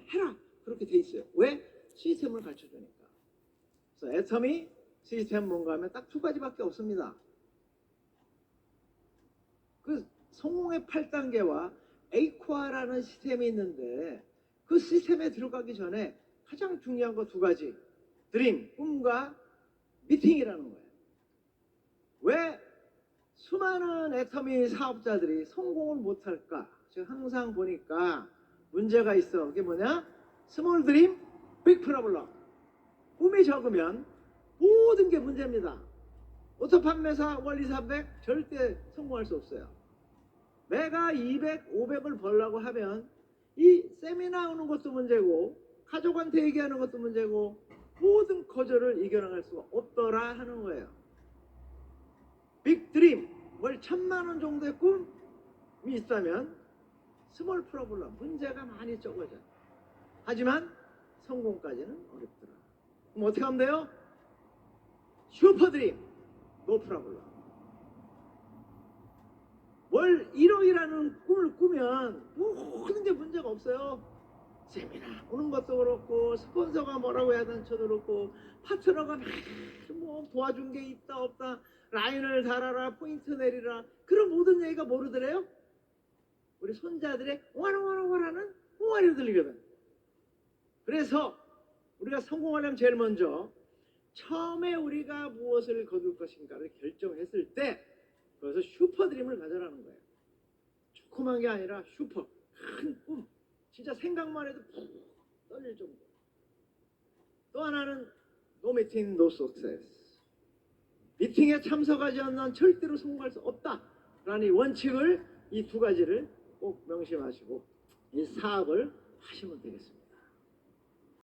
해라 그렇게 돼 있어요. 왜? 시스템을 가르쳐 주니까. 그래서 애터미 시스템 뭔가 하면 딱 두 가지밖에 없습니다. 그 성공의 8단계와 에이코아라는 시스템이 있는데 그 시스템에 들어가기 전에 가장 중요한 거 두 가지. 드림, 꿈과 미팅이라는 거예요. 왜 수많은 애터미 사업자들이 성공을 못할까? 지금 항상 보니까 문제가 있어. 그게 뭐냐? 스몰 드림, 빅 프로블럼. 꿈이 적으면 모든 게 문제입니다. 오토 판매사 원리 300 절대 성공할 수 없어요. 내가 200, 500을 벌라고 하면 이 세미나 오는 것도 문제고 가족한테 얘기하는 것도 문제고 모든 거절을 이겨나갈 수가 없더라 하는 거예요. 빅 드림 월 천만 원 정도의 꿈이 있다면 스몰 프로블럼 문제가 많이 적어져요. 하지만 성공까지는 어렵더라. 그럼 어떻게 하면 돼요? 슈퍼드림 노 프로블럼 월 1억이라는 꿈을 꾸면 모든 게 문제가 없어요. 세미나 오는 것도 그렇고 스폰서가 뭐라고 해야 되는 쳐도 그렇고 파트너가 막뭐 도와준 게 있다 없다 라인을 달아라 포인트 내리라 그런 모든 얘기가 모르더래요. 우리 손자들의 와라와라와라는 옹알이 들리거든. 그래서 우리가 성공하려면 제일 먼저 처음에 우리가 무엇을 거둘 것인가를 결정했을 때 그래서 슈퍼드림을 가져라는 거예요. 조그만 게 아니라 슈퍼 큰 꿈. 진짜 생각만 해도 푹 떨릴 정도. 또 하나는 no meeting, no success. 미팅에 참석하지 않는 절대로 성공할 수 없다 라는 이 원칙을 이 두 가지를 꼭 명심하시고 이 사업을 하시면 되겠습니다.